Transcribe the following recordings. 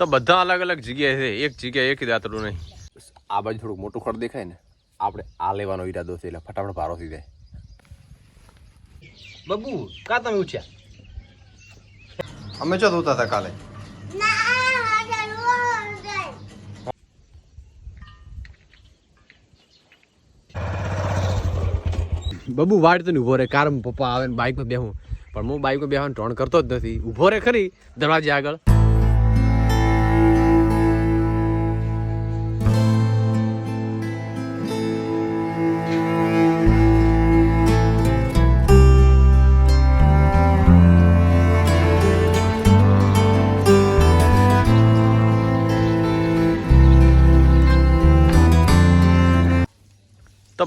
તો બધા અલગ અલગ જગ્યાએ છે. એક જગ્યાએ એક દાંતડું નહીં. આ બાજુ થોડુંક મોટું ખડ દેખાય ને આપણે આ લેવાનો ઈરાદો છે એટલે ફટાફટ ભારો થઈ જાય. બબુ કા તમે ઉઠ્યા? અમે ચો ધોતા હતા કાલે? બબુ વાટ તો ઊભો રે. કાર પપ્પા આવે ને બાઇકમાં બેહું. પણ હું બાઇકમાં બેહવાનું ટ્રોણ કરતો જ નથી. ઊભો રે ખરી દરવાજે આગળ.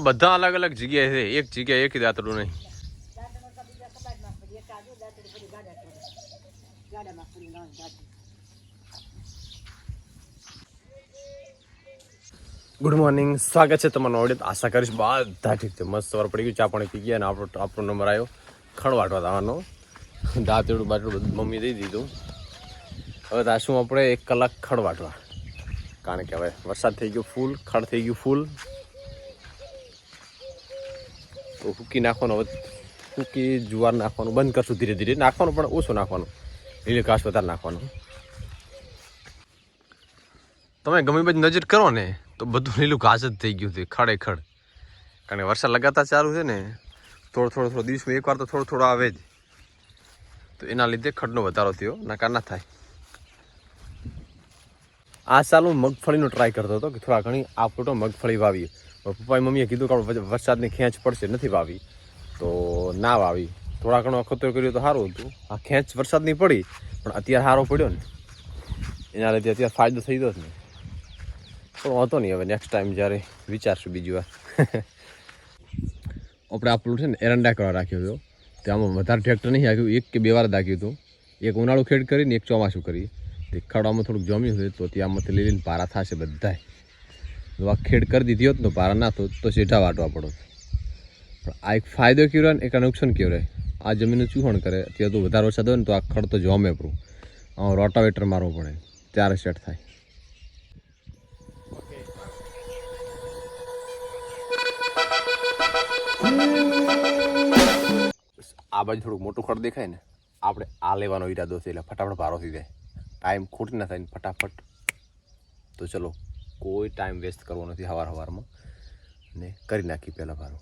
બધા અલગ અલગ જગ્યાએ છે. એક જગ્યાએ એક દાંતડું નહીં. ગુડ મોર્નિંગ સ્વાગત છે તમારું ઓડિયન્સ આશા કરીશ બધા ઠીક છે. મસ્ત સવાર પડી ગયું. ચા પાણી પી ગયા અને આપણો આપણો નંબર આવ્યો. ખણવાટવા વાટવા દાંતડું બાટડું બધું મમ્મી દઈ દીધું. હવે દાશું આપણે એક કલાક ખડવાટવા કારણ કે હવે વરસાદ થઈ ગયો ફૂલ ખડ થઈ ગયું ફૂલ. તો હુકી નાખવાનો હુકી જુવાર નાખવાનું, બંધ કરશું ધીરે ધીરે. નાખવાનું પણ ઓછું નાખવાનું. લીલી ઘાસ વધારે નાખવાનું. તમે ગમે બધી નજર કરો ને, તો બધું લીલું ઘાસ જ થઈ ગયું છે, ખડે ખડ. કારણ કે વરસાદ લગાતાર ચાલુ છે ને, થોડો થોડો થોડો દિવસમાં એકવાર તો થોડો થોડો આવે જ. તો એના લીધે ખડનો વધારો થયો, નાકાર ના થાય. આ સાલ હું મગફળીનો ટ્રાય કરતો હતો કે થોડા ઘણી આ ફોટો મગફળી વાવીએ. પપ્પાએ મમ્મીએ કીધું કે વરસાદની ખેંચ પડશે, નથી વાવી. તો ના વાવી. થોડા ઘણો અખતરો કર્યો તો સારું હતું. આ ખેંચ વરસાદની પડી, પણ અત્યારે સારો પડ્યો ને. એના લીધે અત્યારે ફાયદો થઈ ગયો જ ને. પણ વાંધો નહીં હવે નેક્સ્ટ ટાઈમ જ્યારે વિચારશું બીજી વાર. આપણે આપણું છે ને એરંડા કરવા રાખ્યો હતો. ત્યાંમાં વધારે ટ્રેક્ટર નહીં હાક્યું એક કે બે વાર દાખ્યું હતું. એક ઉનાળું ખેડ કરીને, એક ચોમાસું કરી તે ખડવામાં થોડુંક જમ્યું હોય તો ત્યાંમાંથી લઈ લઈને પારા થશે બધાય. ખેડ કરી દીધી હોત ને પારા ના થોત તો શેઠા વાટવા પડો. પણ આ એક ફાયદો કેવો રહે ને, એક નુકસાન કેવું રહે આ જમીનનું ચૂહણ કરે ત્યાં તો વધારે વરસાદ હોય ને તો આ ખડ તો જમે પરું રોટાવેટર મારવો પડે, ત્યારે સેટ થાય. આ બાજુ થોડુંક મોટું ખડ દેખાય ને, આપણે આ લેવાનો ઈરાદો છે એટલે ફટાફટ ભારો થઈ જાય. ટાઈમ ખોટી ના થાય ને ફટાફટ. તો ચલો કોઈ ટાઈમ વેસ્ટ કરવો નથી હવાર હવારમાં. ને કરી નાખી પહેલાં ભારો.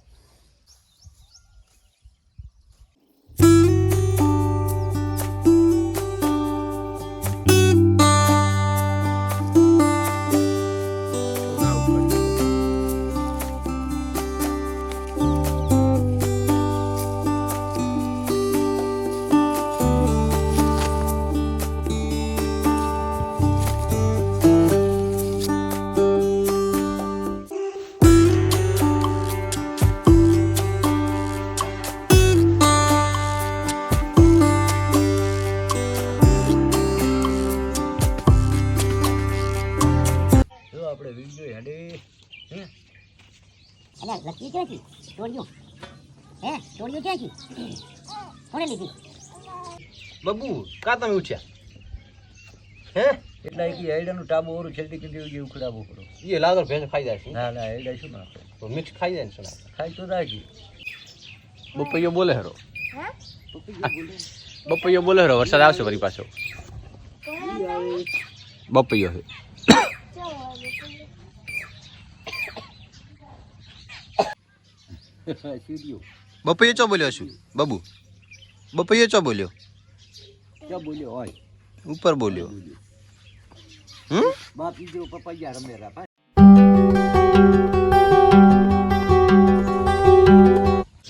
અલ્યા લકી ક્યાંથી ટોળિયું હે ટોળિયું ક્યાંથી કોણે લીધી? બબુ કા તમે ઉઠ્યા? હે? એટલે કે આઈડાનું ટાબુ ઓરું છેલ્લી કીધું જે ઉખડાવવું પડો. એ લાગર ભેંસ ખાઈ જાય છે? ના ના આઈડા શું ના તો મિક્સ ખાઈ જાય ને શું ખાઈ તો રાખી બપૈયો બોલે હરો. બપૈયો બોલે. હરો વરસાદ આવશે ફરી પાછો. બપૈયો છે સીડીઓ બપૈયો ચો બોલ્યો છું? બબુ બપૈયો ચો બોલ્યો? ચો બોલ્યો હોય. ઉપર બોલ્યો. હમ? બાપી જો પપૈયા રમે રાપા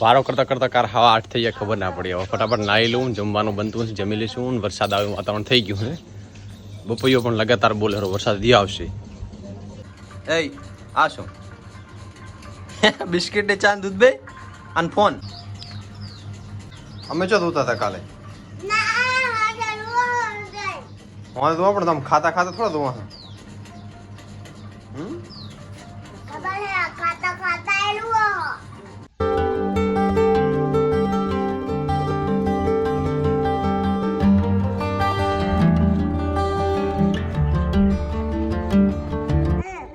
વારો કરતા કરતા કાર હવા આઠ થઈ ગયા ખબર ના પડી. હવે ફટાફટ નાહી લઉં જમવાનું બનતું હશે જમી લઈશું ને વરસાદ આવ્યો વાતાવરણ થઈ ગયું હે બપૈયો પણ લગાતાર બોલે વરસાદ દી આવશે. એ આ શું? બિસ્કિટ ને ચા ને દૂધ બે અને ફોન. અમે ચો ધોતા હતા કાલે? હું ધોવા પણ તમે ખાતા ખાતા થોડા ધોવા હમ? ખાતા ખાતા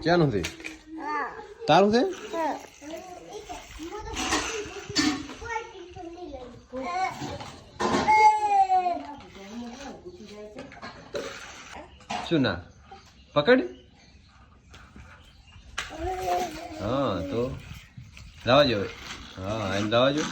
ક્યાંનું છે? તારું છે? શું ના. પકડ. હા તો લાવા જો હા એમ લાવા જો.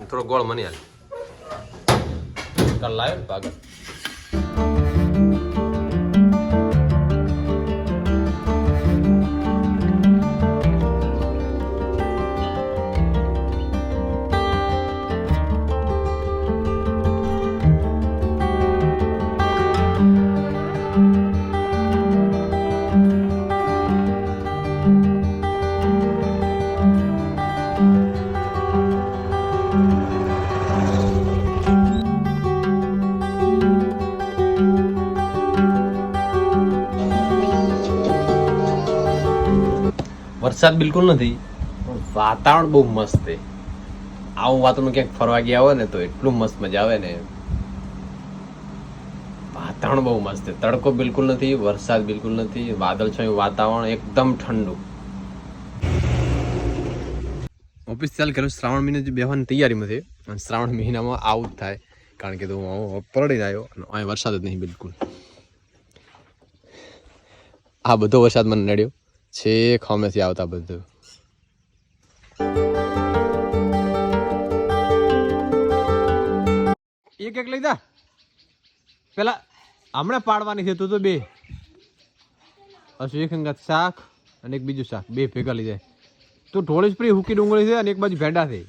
થોડો ગોળ મને હાલ કાલ લાવ્યો ને પાગલ. વરસાદ બિલકુલ નથી. પણ વાતાવરણ બહુ મસ્ત છે. આવું વાતાવરણ ક્યાંક ફરવા ગયા હોય ને તો એટલું મસ્ત મજા આવે ને. વાતાવરણ બહુ મસ્ત છે. તડકો બિલકુલ નથી, વરસાદ બિલકુલ નથી, વાદળછાયું વાતાવરણ એકદમ ઠંડુ. ઓફિસ ચાલ કર્યું, શ્રાવણ મહિને જે બેહવાની તૈયારીમાં છે. અને શ્રાવણ મહિનામાં આવું જ થાય. કારણ કે તો હું પરડીને આવ્યો અને અહીં વરસાદ જ નહીં બિલકુલ. આ બધો વરસાદ મને નડ્યો. છેક ખામેથી આવતા બધું. એક એક લઈ જા. પેલા હમણાં પાડવાની છે, તું તો બે. હસુ એક અંગત શાક અને એક બીજું શાક. બે ભેગા લઈ જાય. તું ઢોળી પ્રી હુકી ડુંગળી છે અને એક બાજુ ભેંડા છે.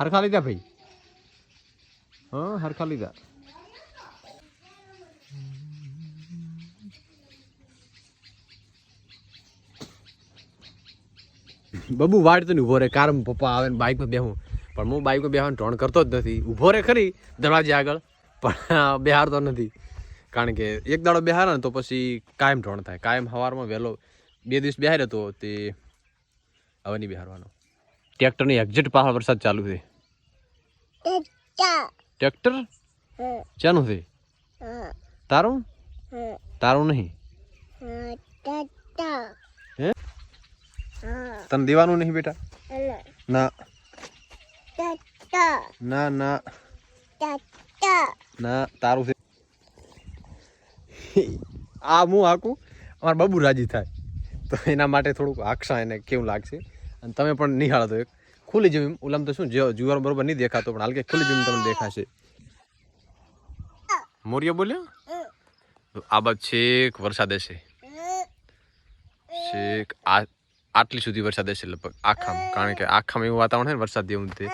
હરખા લીધા, ભાઈ? હા, હરખા લીધા. બબુ, વાડ તો ઊભો રહે કાર પપ્પા આવે ને બાઇકમાં બેહું. પણ હું બાઇકમાં બેહવાનું ટોણ કરતો જ નથી. ઊભો રહે ખરી, દરવાજે આગળ. પણ બેહારતો નથી. કારણ કે એક દાડો બેહાર ને તો પછી કાયમ ટોણ થાય. કાયમ સવારમાં વહેલો બે દિવસ બેહાર્યો હતો તે હવે નહીં બેહારવાનો. ટ્રેક્ટરની એક્ઝિટ પાછળ વરસાદ ચાલુ છે. ટ્રેક્ટર? ચાનું છે? તારું? તારું નહીં? તને દેવાનું નહીં બેટા? ના. ના ના. ના તારું છે. આ હું હાકું? અમારા બબુ રાજી થાય. તો એના માટે થોડુંક આક્ષા એને કેવું લાગશે. અને તમે પણ નિહાળો તો એક. ખુલ્લી જમીન ઓલામ તો શું જુવાર બરોબર નહીં દેખાતો પણ હાલ કે ખુલ્લી જમીન તમને દેખાશે. મોરિયા બોલ્યા? આ બાદ છેક વરસાદ હશે. છેક આ આટલી સુધી વરસાદ હશે લગભગ. આખામાં. કારણ કે આખામાં એવું વાતાવરણ છે ને, વરસાદ જેવું તે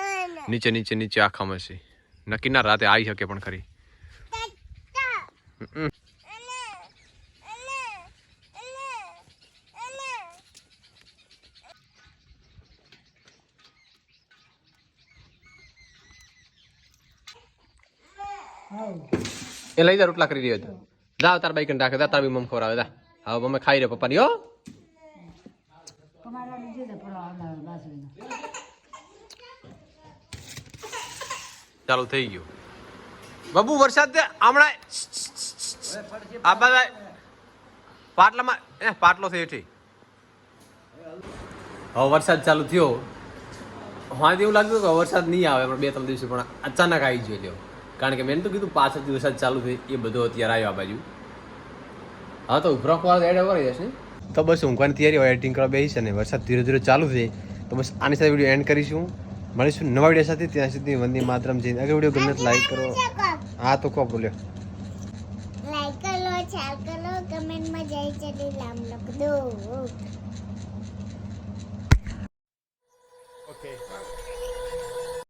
નીચે નીચે નીચે આખામાં હશે. નક્કી ના રાતે આવી શકે પણ ખરી. એ લઈ જા, રોટલા કરી રહ્યો હતો જા, તાર બાઈક રાખે. જા, તાર બી મમ ખવડાવે. જા. હવે મમ્મી ખાઈ રહ્યો પપ્પાની, હો. ચાલુ થઈ ગયું. બાબુ, વરસાદ હમણાં આ બધા પાટલામાં એ, પાટલો છે એઠી. હવે વરસાદ ચાલુ થયો. હા એવું લાગ્યું કે વરસાદ નહીં આવે, પણ બે ત્રણ દિવસે, પણ અચાનક આવી ગયો લ્યો કારણ કે મેં તો કીધું પાછળથી વરસાદ ચાલુ થઈ, એ બધો અત્યારે આવ્યો આ બાજુ. હા, તો ઉભરો વાર એડ કરી જશે તો બસ ઊંઘવાની તૈયારી હોય એડિટિંગ કરવા બેસી છે અને વરસાદ ધીરે ધીરે ચાલુ છે. તો બસ આની સાથે વીડિયો એન્ડ કરીશું. મળીશું નવા વીડિયો સાથે. ત્યાં સુધી વંદે માતરમ. જઈને આગળ વીડિયો ગમે લાઈક કરો. હા, તો કહો, બોલ્યો. લાઈક કરો શેર કરો કમેન્ટમાં જય શ્રી રામ લખ દો